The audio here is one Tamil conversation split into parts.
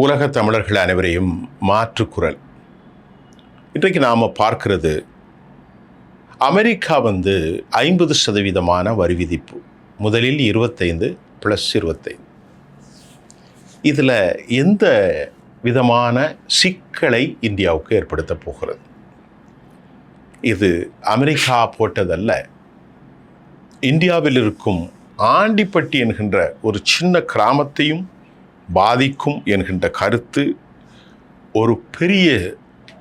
உலக தமிழர்கள் அனைவரையும் மாற்றுக்குரல். இன்றைக்கு நாம் பார்க்கிறது அமெரிக்கா வந்து ஐம்பது சதவீதமான வரி விதிப்பு முதலில் இருபத்தைந்து ப்ளஸ் இருபத்தைந்து. இதில் எந்த விதமான சிக்கலை இந்தியாவுக்கு ஏற்படுத்த போகிறது? இது அமெரிக்கா போட்டதல்ல. இந்தியாவில் இருக்கும் ஆண்டிப்பட்டி என்கின்ற ஒரு சின்ன கிராமத்தையும் பாதிக்கும் என்கின்ற கருத்து ஒரு பெரிய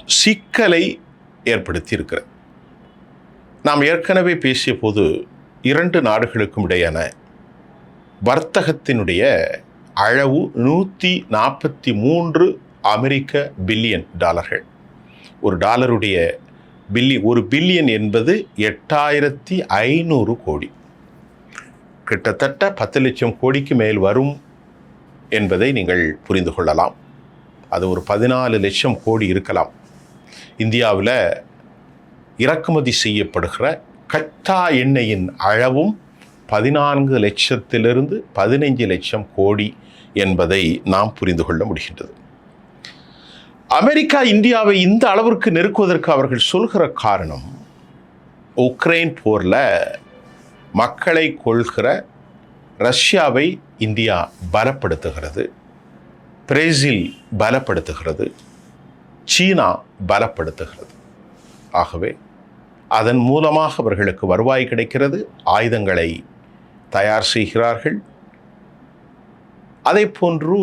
சிக்கலை ஏற்படுத்தி இருக்கிறது நாம் ஏற்கனவே பேசிய போது இரண்டு நாடுகளுக்கும் இடையான வர்த்தகத்தினுடைய அளவு நூற்றி நாற்பத்தி மூன்று அமெரிக்க பில்லியன் டாலர்கள். ஒரு டாலருடைய பில்லி ஒரு பில்லியன் என்பது எட்டாயிரத்தி ஐநூறு கோடி. கிட்டத்தட்ட பத்து லட்சம் கோடிக்கு மேல் வரும் என்பதை நீங்கள் புரிந்து கொள்ளலாம். அது ஒரு பதினாலு லட்சம் கோடி இருக்கலாம். இந்தியாவில் இறக்குமதி செய்யப்படுகிற கச்சா எண்ணெயின் அளவும் பதினான்கு லட்சத்திலிருந்து பதினைஞ்சு லட்சம் கோடி என்பதை நாம் புரிந்து கொள்ள முடிகின்றது. அமெரிக்கா இந்தியாவை இந்த அளவிற்கு நெருக்குவதற்கு அவர்கள் சொல்கிற காரணம் உக்ரைன் போரில் மக்களை கொள்கிற ரஷ்யாவை இந்தியா பலப்படுத்துகிறது பிரேசில் பலப்படுத்துகிறது சீனா பலப்படுத்துகிறது. ஆகவே அதன் மூலமாக அவர்களுக்கு வருவாய் கிடைக்கிறது ஆயுதங்களை தயார் செய்கிறார்கள். அதே போன்று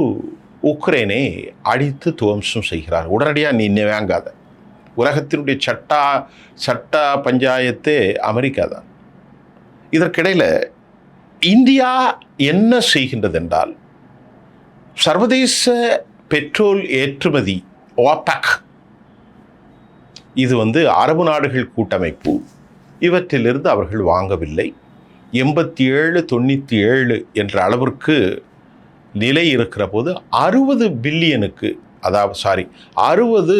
உக்ரைனை அடித்து துவம்சம் செய்கிறார். உடனடியாக நீ இன்ன வாங்காத. உலகத்தினுடைய சட்டா சட்ட பஞ்சாயத்தே அமெரிக்கா தான் இதற்கிடையில் இந்தியா என்ன செய்கின்றது என்றால் சர்வதேச பெட்ரோல் ஏற்றுமதி ஓபக் இது வந்து அரபு நாடுகள் கூட்டமைப்பு இவற்றிலிருந்து அவர்கள் வாங்கவில்லை. எண்பத்தி ஏழு தொண்ணூற்றி ஏழு என்ற அளவிற்கு நிலை இருக்கிற போது அறுபது பில்லியனுக்கு அதாவது சாரி அறுபது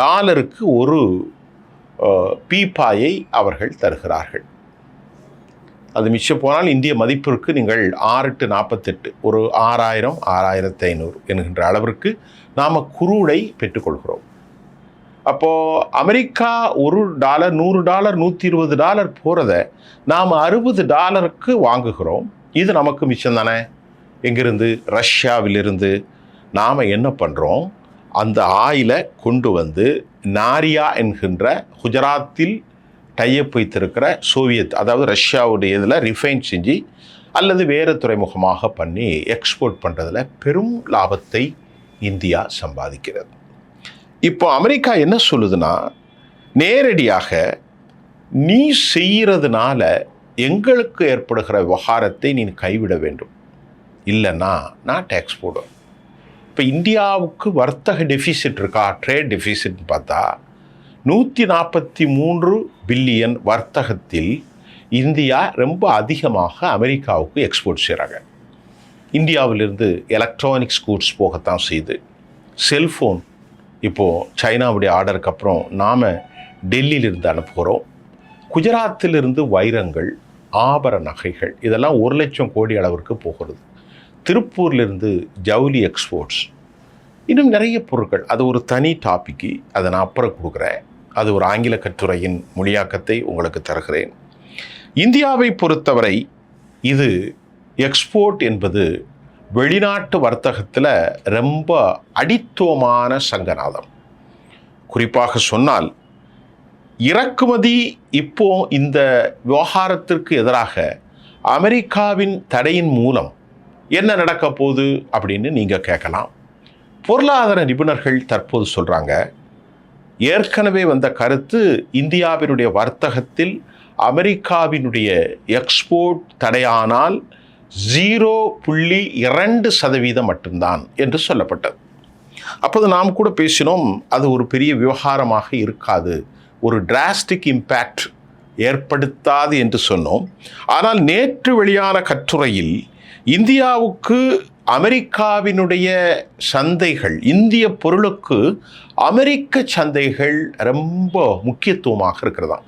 டாலருக்கு ஒரு பீப்பாயை அவர்கள் தருகிறார்கள். அது மிச்சம் போனால் இந்திய மதிப்பிற்கு நீங்கள் ஆறு டு நாற்பத்தெட்டு ஒரு ஆறாயிரம் ஆறாயிரத்து ஐநூறு என்கின்ற அளவிற்கு நாம் குரூடை பெற்றுக்கொள்கிறோம். அப்போது அமெரிக்கா ஒரு டாலர் நூறு டாலர் நூற்றி இருபது டாலர் போகிறத நாம் அறுபது டாலருக்கு வாங்குகிறோம். இது நமக்கு மிச்சம் தானே? எங்கிருந்து? ரஷ்யாவிலிருந்து. நாம் என்ன பண்ணுறோம் அந்த ஆயிலை கொண்டு வந்து நாரியா என்கின்ற குஜராத்தில் டையப் வைத்திருக்கிற சோவியத் அதாவது ரஷ்யாவுடைய இதில் ரிஃபைன் செஞ்சு அல்லது வேறு துறைமுகமாக பண்ணி எக்ஸ்போர்ட் பண்ணுறதுல பெரும் லாபத்தை இந்தியா சம்பாதிக்கிறது. இப்போ அமெரிக்கா என்ன சொல்லுதுன்னா நேரடியாக நீ செய்கிறதுனால எங்களுக்கு ஏற்படுகிற விவகாரத்தை நீ கைவிட வேண்டும். இல்லைன்னா நான் டேக்ஸ் போடுவேன் இப்போ இந்தியாவுக்கு வர்த்தக டெஃபிசிட் இருக்கா ட்ரேட் டெஃபிசிட்னு பார்த்தா நூற்றி நாற்பத்தி மூன்று பில்லியன் வர்த்தகத்தில் இந்தியா ரொம்ப அதிகமாக அமெரிக்காவுக்கு எக்ஸ்போர்ட் செய்கிறாங்க இந்தியாவிலிருந்து எலக்ட்ரானிக்ஸ் கூட்ஸ் போகத்தான் செய்யுது செல்ஃபோன் இப்போது சைனாவுடைய ஆர்டருக்கு அப்புறம் நாம் டெல்லியிலிருந்து அனுப்புகிறோம். குஜராத்திலிருந்து வைரங்கள் ஆபர நகைகள் இதெல்லாம் ஒரு லட்சம் கோடி அளவிற்கு போகிறது. திருப்பூர்லேருந்து ஜவுளி எக்ஸ்போர்ட்ஸ் இன்னும் நிறைய பொருட்கள். அது ஒரு தனி டாப்பிக்கு அதை நான் அப்புறம் கொடுக்குறேன். அது ஒரு ஆங்கில கட்டுரையின் மொழியாக்கத்தை உங்களுக்கு தருகிறேன். இந்தியாவை பொறுத்தவரை இது எக்ஸ்போர்ட் என்பது வெளிநாட்டு வர்த்தகத்தில் ரொம்ப அடித்துவமான சங்கநாதம். குறிப்பாக சொன்னால் இறக்குமதி இப்போ இந்த விவகாரத்திற்கு எதிராக அமெரிக்காவின் தடையின் மூலம் என்ன நடக்க போகுது அப்படின்னு நீங்கள் கேட்கலாம். பொருளாதார நிபுணர்கள் தற்போது சொல்கிறாங்க ஏற்கனவே வந்த கருத்து இந்தியாவினுடைய வர்த்தகத்தில் அமெரிக்காவினுடைய எக்ஸ்போர்ட் தடையானால் ஜீரோ புள்ளி இரண்டு சதவீதம் மட்டும்தான் என்று சொல்லப்பட்டது. அப்போது நாம் கூட பேசினோம் அது ஒரு பெரிய விவகாரமாக இருக்காது ஒரு டிராஸ்டிக் இம்பேக்ட் ஏற்படுத்தாது என்று சொன்னோம். ஆனால் நேற்று வெளியான கட்டுரையில் இந்தியாவுக்கு அமெரிக்காவினுடைய சந்தைகள் இந்திய பொருளுக்கு அமெரிக்க சந்தைகள் ரொம்ப முக்கியத்துவமாக இருக்கிறதாம்.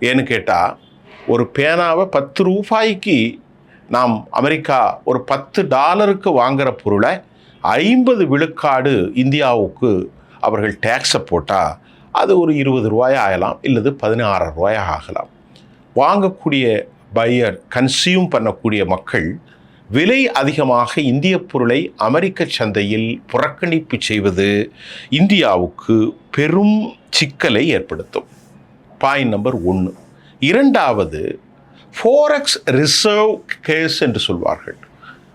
ஏன்னு கேட்டால் ஒரு பேனாவை பத்து ரூபாய்க்கு நாம் அமெரிக்கா ஒரு பத்து டாலருக்கு வாங்குற பொருளை ஐம்பது விழுக்காடு இந்தியாவுக்கு அவர்கள் டேக்ஸை போட்டால் அது ஒரு இருபது ரூபாய் ஆகலாம் இல்லது பதினாறு ரூபாய் ஆகலாம். வாங்கக்கூடிய பையர் கன்சியூம் பண்ணக்கூடிய மக்கள் விலை அதிகமாக இந்திய பொருளை அமெரிக்க சந்தையில் புறக்கணிப்பு செய்வது இந்தியாவுக்கு பெரும் சிக்கலை ஏற்படுத்தும். பாயிண்ட் நம்பர் ஒன்று இரண்டாவது ஃபோரெக்ஸ் ரிசர்வ் கேஸ் என்று சொல்வார்கள்.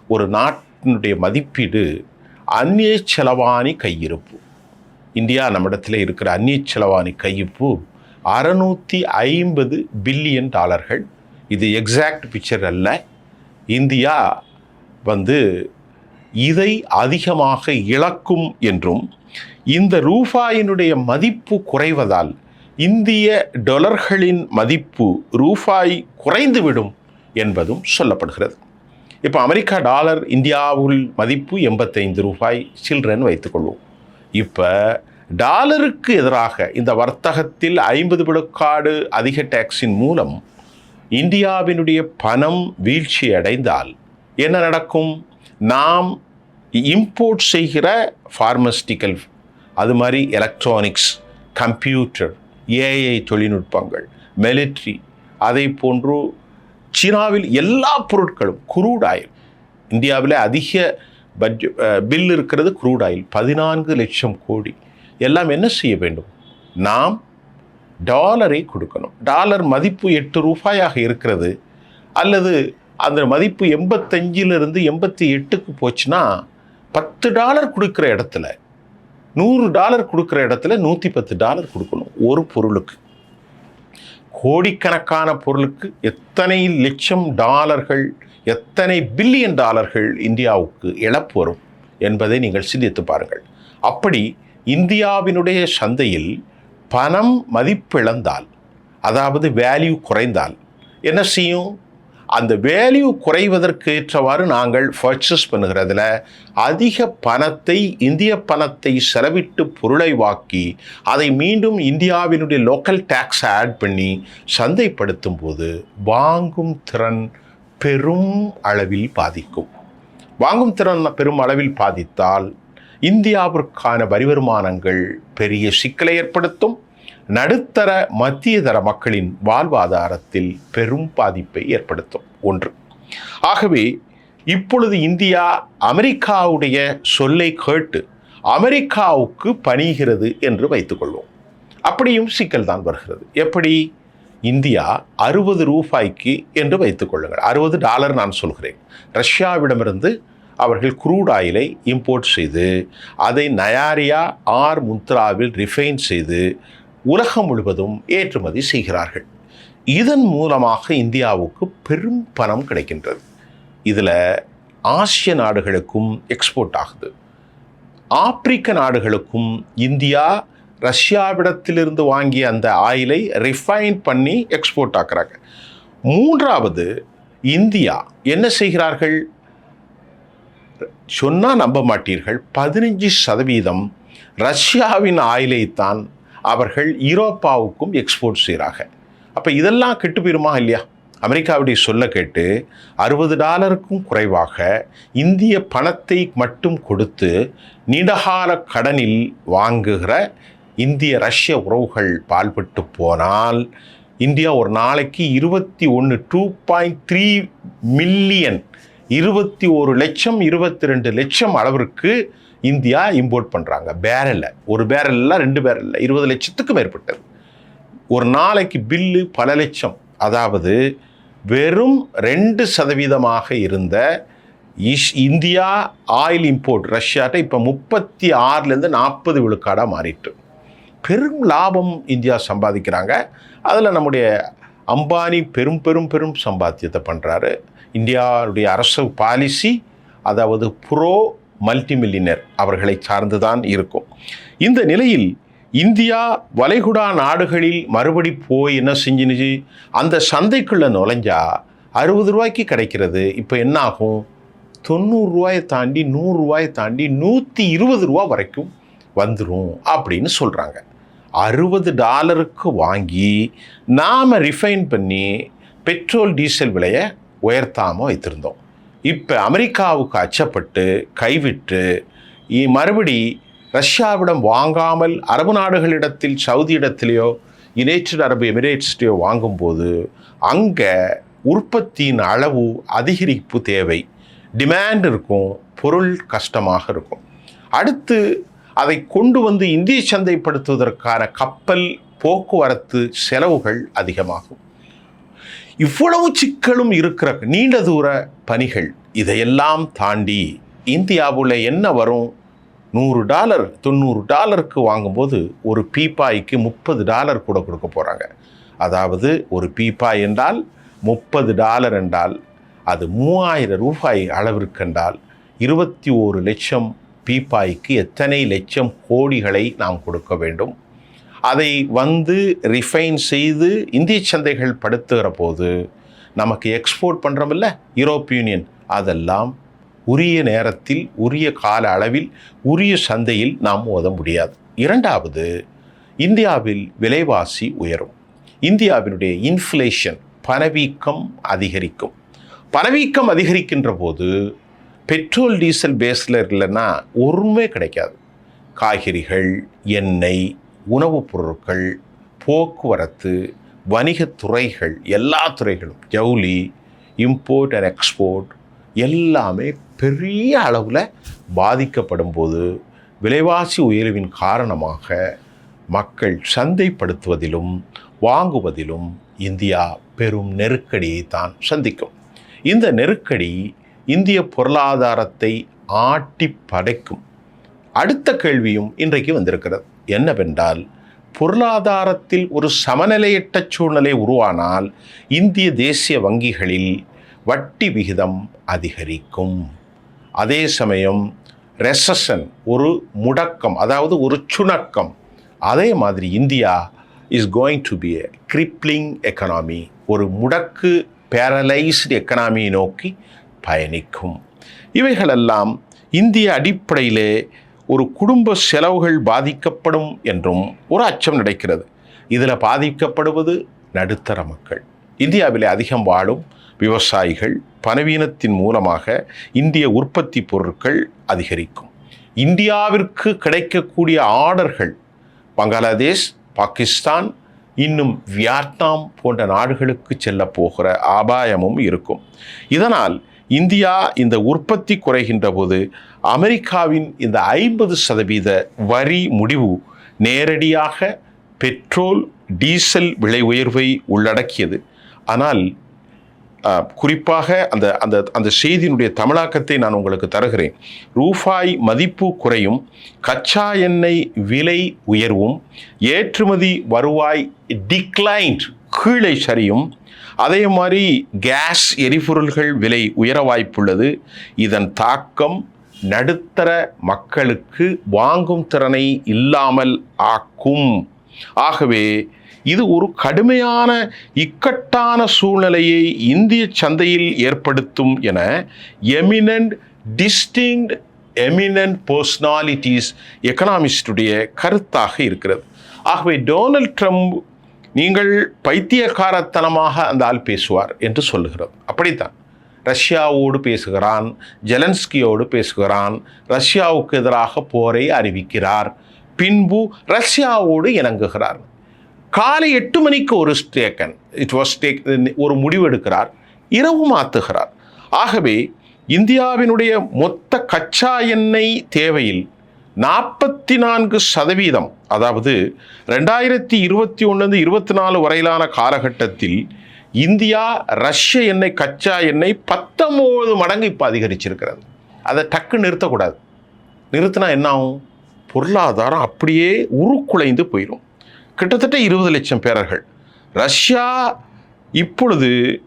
ஒரு நாட்டினுடைய மதிப்பீடு அந்நிய செலவாணி கையிருப்பு. இந்தியா நம்மிடத்தில் இருக்கிற அந்நிய செலவாணி கையிருப்பு அறநூற்றி ஐம்பது பில்லியன் டாலர்கள். இது எக்ஸாக்ட் பிக்சர் அல்ல. இந்தியா வந்து இதை அதிகமாக இழக்கும் என்றும் இந்த ரூபாயினுடைய மதிப்பு குறைவதால் இந்திய டொலர்களின் மதிப்பு ரூபாய் குறைந்துவிடும் என்பதும் சொல்லப்படுகிறது. இப்போ அமெரிக்கா டாலர் இந்தியாவில் மதிப்பு எண்பத்தைந்து ரூபாய் சில்ட்ரன் வைத்துக்கொள்வோம் இப்போ டாலருக்கு எதிராக இந்த வர்த்தகத்தில் ஐம்பது விழுக்காடு அதிக டேக்ஸின் மூலம் இந்தியாவினுடைய பணம் வீழ்ச்சி அடைந்தால் என்ன நடக்கும்? நாம் இம்போர்ட் செய்கிற ஃபார்மஸ்டிக்கல் அது மாதிரி எலக்ட்ரானிக்ஸ் கம்ப்யூட்டர் ஏஐ தொழில்நுட்பங்கள் மிலிட்ரி அதை போன்று சீனாவில் எல்லா பொருட்களும் குரூட் ஆயில் இந்தியாவில் அதிக பட்ஜெ பில் இருக்கிறது குரூட் ஆயில் பதினான்கு லட்சம் கோடி. எல்லாம் என்ன செய்ய வேண்டும்? நாம் டாலரை கொடுக்கணும். டாலர் மதிப்பு எட்டு ரூபாயாக இருக்கிறது. அல்லது அந்த மதிப்பு எண்பத்தஞ்சிலிருந்து எண்பத்தி எட்டுக்கு போச்சுன்னா பத்து டாலர் கொடுக்குற இடத்துல நூறு டாலர் கொடுக்குற இடத்துல நூற்றி பத்து டாலர் கொடுக்கணும். ஒரு பொருளுக்கு. கோடிக்கணக்கான பொருளுக்கு எத்தனை லட்சம் டாலர்கள் எத்தனை பில்லியன் டாலர்கள் இந்தியாவுக்கு இழப்பு வரும் என்பதை நீங்கள் சிந்தித்து பாருங்கள். அப்படி இந்தியாவினுடைய சந்தையில் பணம் மதிப்பிழந்தால் அதாவது வேல்யூ குறைந்தால் என்ன செய்யும்? அந்த வேல்யூ குறைவதற்கு ஏற்றவாறு நாங்கள் பர்ச்சேஸ் பண்ணுகிறதுல அதிக பணத்தை இந்திய பணத்தை செலவிட்டு பொருளை வாக்கி அதை மீண்டும் இந்தியாவினுடைய லோக்கல் டேக்ஸ் ஆட் பண்ணி சந்தைப்படுத்தும் போது வாங்கும் திறன் பெரும் அளவில் பாதிக்கும். வாங்கும் திறன் பெரும் அளவில் பாதித்தால் இந்தியாவிற்கான வரி வருமானங்கள் பெரிய சிக்கலை ஏற்படுத்தும். நடுத்தர மத்திய தர மக்களின் வாழ்வாதாரத்தில் பெரும் பாதிப்பை ஏற்படுத்தும். ஒன்று. ஆகவே இப்பொழுது இந்தியா அமெரிக்காவுடைய சொல்லை கேட்டு அமெரிக்காவுக்கு பணிகிறது என்று வைத்துக்கொள்வோம். அப்படியும் சிக்கல் தான் வருகிறது. எப்படி? இந்தியா அறுபது ரூபாய்க்கு என்று வைத்துக்கொள்ளுங்கள் அறுபது டாலர் நான் சொல்கிறேன். ரஷ்யாவிடமிருந்து அவர்கள் குரூட் ஆயிலை இம்போர்ட் செய்து அதை நயாரியா ஆர் முத்ராவில் ரிஃபைன் செய்து உலகம் முழுவதும் ஏற்றுமதி செய்கிறார்கள். இதன் மூலமாக இந்தியாவுக்கு பெரும் பணம் கிடைக்கின்றது. இதில் ஆசிய நாடுகளுக்கும் எக்ஸ்போர்ட் ஆகுது. ஆப்பிரிக்க நாடுகளுக்கும் இந்தியா ரஷ்யாவிடத்திலிருந்து வாங்கிய அந்த ஆயிலை ரிஃபைன் பண்ணி எக்ஸ்போர்ட் ஆக்குறாங்க. மூன்றாவது இந்தியா என்ன செய்கிறார்கள்? சொன்னால் நம்ப மாட்டீர்கள். பதினஞ்சு சதவீதம் ரஷ்யாவின் ஆயிலை தான் அவர்கள் ஈரோப்பாவுக்கும் எக்ஸ்போர்ட் செய்கிறாங்க அப்போ இதெல்லாம் கெட்டு போயிருமா இல்லையா? அமெரிக்காவுடைய சொல்ல கேட்டு அறுபது டாலருக்கும் குறைவாக இந்திய பணத்தை மட்டும் கொடுத்து நீண்டகால கடனில் வாங்குகிற இந்திய ரஷ்ய உறவுகள் பால்பட்டு போனால் இந்தியா ஒரு நாளைக்கு இருபத்தி ஒன்று டூ பாயிண்ட் த்ரீ மில்லியன் இருபத்தி ஒரு லட்சம் இருபத்தி ரெண்டு லட்சம் அளவிற்கு இந்தியா இம்போர்ட் பண்ணுறாங்க பேரலில் ஒரு பேரலில் ரெண்டு பேரலில் இருபது லட்சத்துக்கும் மேற்பட்டது. ஒரு நாளைக்கு பில்லு பல லட்சம். அதாவது வெறும் ரெண்டு சதவீதமாக இருந்த இஷ் இந்தியா ஆயில் இம்போர்ட் ரஷ்யாட்ட இப்போ முப்பத்தி ஆறுலேருந்து நாற்பது விழுக்காடாக மாறிட்டு. பெரும் லாபம் இந்தியா சம்பாதிக்கிறாங்க. அதில் நம்முடைய அம்பானி பெரும் பெரும் பெரும் சம்பாத்தியத்தை பண்ணுறாரு இந்தியாவுடைய அரசு பாலிசி அதாவது ப்ரோ மல்டி மில்லியனர் அவர்களை சார்ந்துதான் இருக்கும். இந்த நிலையில் இந்தியா வளைகுடா நாடுகளில் மறுபடி போய் என்ன செஞ்சுனுச்சு? அந்த சந்தைக்குள்ளே நுழைஞ்சா அறுபது ரூபாய்க்கு கிடைக்கிறது. இப்போ என்ன ஆகும்? தொண்ணூறுரூவாயை தாண்டி நூறுரூவாயை தாண்டி நூற்றி இருபது ரூபா வரைக்கும் வந்துடும் அப்படின்னு சொல்கிறாங்க அறுபது டாலருக்கு வாங்கி நாம் ரிஃபைன் பண்ணி பெட்ரோல் டீசல் விலையை உயர்த்தாமல் வைத்திருந்தோம். இப்போ அமெரிக்காவுக்கு அச்சப்பட்டு கைவிட்டு மறுபடி ரஷ்யாவிடம் வாங்காமல் அரபு நாடுகளிடத்தில் சவுதி இடத்திலேயோ யுனைடெட் அரபு எமிரேட்ஸ்லேயோ வாங்கும்போது அங்கே உற்பத்தியின் அளவு அதிகரிப்பு தேவை. டிமாண்ட் இருக்கும் பொருள் கஷ்டமாக இருக்கும். அடுத்து அதை கொண்டு வந்து இந்திய சந்தைப்படுத்துவதற்கான கப்பல் போக்குவரத்து செலவுகள் அதிகமாகும். இவ்வளவு சிக்கலும் இருக்கிற நீண்ட தூர பணிகள் இதையெல்லாம் தாண்டி இந்தியாவில் என்ன வரும்? நூறு டாலர் தொண்ணூறு டாலருக்கு வாங்கும்போது ஒரு பீப்பாய்க்கு முப்பது டாலர் கூட கொடுக்க போகிறாங்க அதாவது ஒரு பீப்பாய் என்றால் முப்பது டாலர் என்றால் அது மூவாயிரம் ரூபாய் அளவிற்கு என்றால் இருபத்தி ஓரு லட்சம் பீப்பாய்க்கு எத்தனை லட்சம் கோடிகளை நாம் கொடுக்க வேண்டும்? அதை வந்து ரிஃபைன் செய்து இந்திய சந்தைகள் படுத்துகிற போது நமக்கு எக்ஸ்போர்ட் பண்ணுறோமில்ல யூரோப் யூனியன் அதெல்லாம் உரிய நேரத்தில் உரிய கால அளவில் உரிய சந்தையில் நாம் ஓத முடியாது. இரண்டாவது இந்தியாவில் விலைவாசி உயரும். இந்தியாவினுடைய இன்ஃப்ளேஷன் பணவீக்கம் அதிகரிக்கும். பணவீக்கம் அதிகரிக்கின்ற போது பெட்ரோல் டீசல் பேஸில் இல்லைன்னா ஒருமே கிடைக்காது. காய்கறிகள் எண்ணெய் உணவுப் பொருட்கள் போக்குவரத்து வணிகத் துறைகள் எல்லா துறைகளும் ஜவுளி இம்போர்ட் அண்ட் எக்ஸ்போர்ட் எல்லாமே பெரிய அளவில் பாதிக்கப்படும் போது விலைவாசி உயர்வின் காரணமாக மக்கள் சந்தைப்படுத்துவதிலும் வாங்குவதிலும் இந்தியா பெரும் நெருக்கடியை தான் சந்திக்கும். இந்த நெருக்கடி இந்திய பொருளாதாரத்தை ஆட்டி படைக்கும். அடுத்த கேள்வியும் இன்றைக்கு வந்திருக்கிறது. என்னவென்றால் பொருளாதாரத்தில் ஒரு சமநிலையற்ற சூழ்நிலை உருவானால் இந்திய தேசிய வங்கிகளில் வட்டி விகிதம் அதிகரிக்கும். அதே சமயம் ரெசஷன் ஒரு முடக்கம் அதாவது ஒரு சுணக்கம். அதே மாதிரி India is going to be a crippling economy ஒரு முடக்கு பேரலைஸ்டு எக்கனாமியை நோக்கி பயணிக்கும். இவைகளெல்லாம் இந்திய அடிப்படையிலே ஒரு குடும்ப செலவுகள் பாதிக்கப்படும் என்றும் ஒரு அச்சம் நடக்கிறது. இதில் பாதிக்கப்படுவது நடுத்தர மக்கள். இந்தியாவிலே அதிகம் வாழும் விவசாயிகள் பணவீனத்தின் மூலமாக இந்திய உற்பத்தி பொருட்கள் அதிகரிக்கும். இந்தியாவிற்கு கிடைக்கக்கூடிய ஆர்டர்கள் பங்களாதேஷ் பாகிஸ்தான் இன்னும் வியட்நாம் போன்ற நாடுகளுக்கு செல்ல போகிற அபாயமும் இருக்கும். இதனால் இந்தியா இந்த உற்பத்தி குறைகின்ற போது அமெரிக்காவின் இந்த ஐம்பது சதவீத வரி முடிவு நேரடியாக பெட்ரோல் டீசல் விலை உயர்வை உள்ளடக்கியது. ஆனால் குறிப்பாக அந்த அந்த அந்த செய்தியினுடைய தமிழாக்கத்தை நான் உங்களுக்கு தருகிறேன். ரூபாய் மதிப்பு குறையும் கச்சா எண்ணெய் விலை உயர்வும் ஏற்றுமதி வருவாய் டிக்ளைன்ட் கீழே சரியும் அதே மாதிரி கேஸ் எரிபொருள்கள் விலை உயர வாய்ப்புள்ளது. இதன் தாக்கம் நடுத்தர மக்களுக்கு வாங்கும் திறனை இல்லாமல் ஆக்கும். ஆகவே இது ஒரு கடுமையான இக்கட்டான சூழ்நிலையை இந்திய சந்தையில் ஏற்படுத்தும் என எமினன்ட் டிஸ்டிங்ட் எமினன்ட் பர்சனாலிட்டிஸ் எக்கனாமிஸ்டுடைய கருத்தாக இருக்கிறது. ஆகவே டொனால்ட் ட்ரம்ப் நீங்கள் பைத்தியக்காரத்தனமாக அந்த ஆள் பேசுவார் என்று சொல்லுகிறது அப்படித்தான். ரஷ்யாவோடு பேசுகிறான் ஜெலன்ஸ்கியோடு பேசுகிறான் ரஷ்யாவுக்கு எதிராக போரை அறிவிக்கிறார். பின்பு ரஷ்யாவோடு இணங்குகிறார். காலை எட்டு மணிக்கு ஒரு ஸ்டேக்கன் இட் வாஸ் டேக் ஒரு முடிவெடுக்கிறார் இரவு மாற்றுகிறார் ஆகவே இந்தியாவினுடைய மொத்த கச்சா எண்ணெய் தேவையில் நாற்பத்தி நான்கு சதவீதம் அதாவது ரெண்டாயிரத்தி இருபத்தி ஒன்றுலேருந்து இருபத்தி நாலு வரையிலான காலகட்டத்தில் இந்தியா ரஷ்ய எண்ணெய் கச்சா எண்ணெய் பத்தொம்போது மடங்கு இப்போ அதிகரிச்சிருக்கிறது. அதை டக்கு நிறுத்தக்கூடாது. நிறுத்தினா என்ன ஆகும் பொருளாதாரம் அப்படியே உருக்குலைந்து போயிடும் கிட்டத்தட்ட இருபது லட்சம் பேரர்கள். ரஷ்யா இப்பொழுது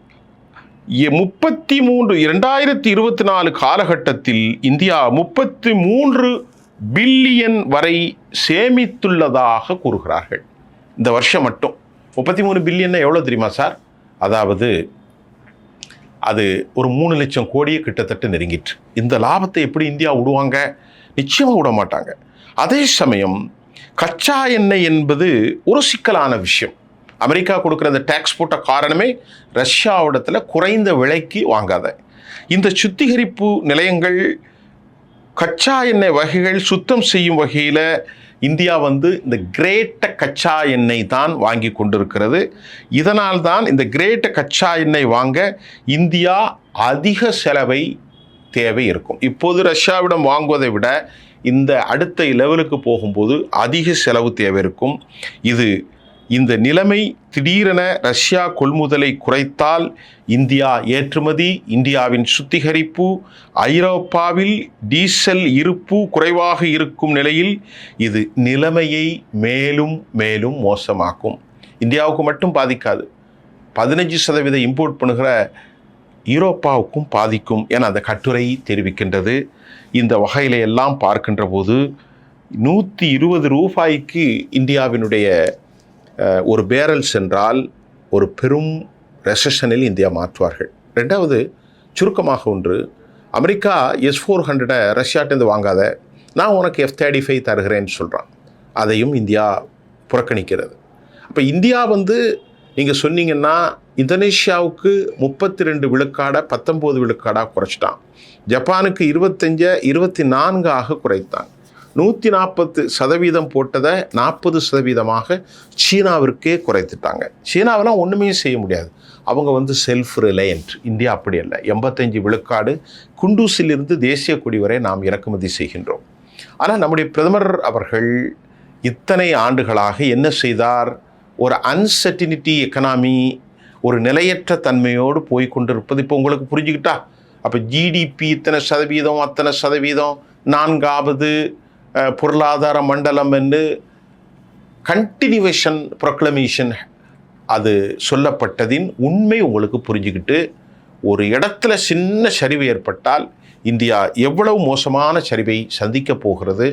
முப்பத்தி மூன்று இரண்டாயிரத்தி இருபத்தி நாலு காலகட்டத்தில் இந்தியா முப்பத்தி மூன்று பில்லியன் வரை சேமித்துள்ளதாக கூறுகிறார்கள். இந்த வருஷம் மட்டும். முப்பத்தி மூணு பில்லியன்னா எவ்வளோ தெரியுமா சார்? அதாவது அது ஒரு மூணு லட்சம் கோடியை கிட்டத்தட்ட நெருங்கிட்டு இந்த லாபத்தை எப்படி இந்தியா விடுவாங்க? நிச்சயமாக விட மாட்டாங்க. அதே சமயம் கச்சா எண்ணெய் என்பது ஒரு சிக்கலான விஷயம். அமெரிக்கா கொடுக்குற அந்த டேக்ஸ் போட்ட காரணமே ரஷ்யாவிடத்தில் குறைந்த விலைக்கு வாங்காத. இந்த சுத்திகரிப்பு நிலையங்கள் கச்சா எண்ணெய் வகைகள் சுத்தம் செய்யும் வகையில் இந்தியா வந்து இந்த கிரேட்ட கச்சா எண்ணெய் தான் வாங்கி கொண்டிருக்கிறது. இதனால் தான் இந்த கிரேட்ட கச்சா எண்ணெய் வாங்க இந்தியா அதிக செலவை தேவை இருக்கும். இப்போது ரஷ்யாவிடம் வாங்குவதை விட இந்த அடுத்த லெவலுக்கு போகும்போது அதிக செலவு தேவை இருக்கும். இது இந்த நிலைமை திடீரென ரஷ்யா கொள்முதலை குறைத்தால் இந்தியா ஏற்றுமதி இந்தியாவின் சுத்திகரிப்பு ஐரோப்பாவில் டீசல் இருப்பு குறைவாக இருக்கும் நிலையில் இது நிலைமையை மேலும் மேலும் மோசமாக்கும். இந்தியாவுக்கு மட்டும் பாதிக்காது. பதினஞ்சு சதவீத இம்போர்ட் பண்ணுகிற யூரோப்பாவுக்கும் பாதிக்கும் என அந்த கட்டுரை தெரிவிக்கின்றது. இந்த வகையில எல்லாம் பார்க்கின்ற போது நூற்றி இருபது ரூபாய்க்கு இந்தியாவினுடைய ஒரு பேரல் சென்றால் ஒரு பெரும் ரெசஷனில் இந்தியா மாற்றுவார்கள். ரெண்டாவது சுருக்கமாக ஒன்று அமெரிக்கா எஸ் ஃபோர் ஹண்ட்ரடை ரஷ்யாட்டேருந்து வாங்காத நான் உனக்கு எஃப் தேர்ட்டி ஃபைவ் தருகிறேன்னு சொல்கிறான் அதையும் இந்தியா புறக்கணிக்கிறது. அப்போ இந்தியா வந்து நீங்கள் சொன்னீங்கன்னா இந்தோனேஷியாவுக்கு முப்பத்தி ரெண்டு விழுக்காடை பத்தொம்போது விழுக்காடாக குறைச்சிட்டான். ஜப்பானுக்கு இருபத்தஞ்ச இருபத்தி நான்காக குறைத்தான். நூற்றி நாற்பத்து சதவீதம் போட்டதை நாற்பது சதவீதமாக சீனாவிற்கே குறைத்துட்டாங்க. சீனாவெல்லாம் ஒன்றுமே செய்ய முடியாது. அவங்க வந்து செல்ஃப் ரிலையன்ட் இந்தியா அப்படி இல்லை எண்பத்தஞ்சு விழுக்காடு குண்டூசிலிருந்து தேசிய கொடி வரை நாம் இறக்குமதி செய்கின்றோம். ஆனால் நம்முடைய பிரதமர் அவர்கள் இத்தனை ஆண்டுகளாக என்ன செய்தார்? ஒரு அன்சர்டினிட்டி எக்கனாமி ஒரு நிலையற்ற தன்மையோடு போய் கொண்டிருப்பது இப்போ உங்களுக்கு புரிஞ்சுக்கிட்டா? அப்போ ஜிடிபி இத்தனை சதவீதம் அத்தனை சதவீதம் நான்காவது பொருளாதார மண்டலம் என்று கண்டினியூவேஷன் ப்ரொக்ளமேஷன் அது சொல்லப்பட்டதின் உண்மை உங்களுக்கு புரிஞ்சுக்கிட்டு ஒரு இடத்துல சின்ன சரிவு ஏற்பட்டால் இந்தியா எவ்வளவு மோசமான சரிவை சந்திக்கப் போகிறது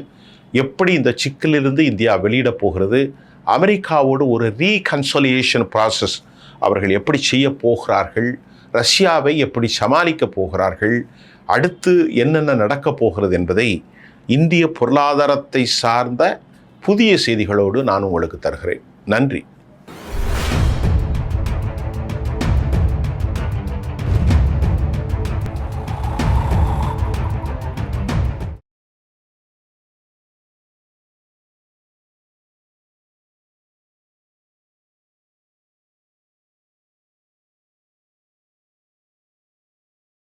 எப்படி இந்த சிக்கலிலிருந்து இந்தியா வெளியிடப் போகிறது அமெரிக்காவோடு ஒரு ரீகன்சோலியேஷன் ப்ராசஸ் அவர்கள் எப்படி செய்ய போகிறார்கள் ரஷ்யாவை எப்படி சமாளிக்கப் போகிறார்கள் அடுத்து என்னென்ன நடக்கப் போகிறது என்பதை இந்திய பொருளாதாரத்தை சார்ந்த புதிய செய்திகளோடு நான் உங்களுக்கு தருகிறேன். நன்றி.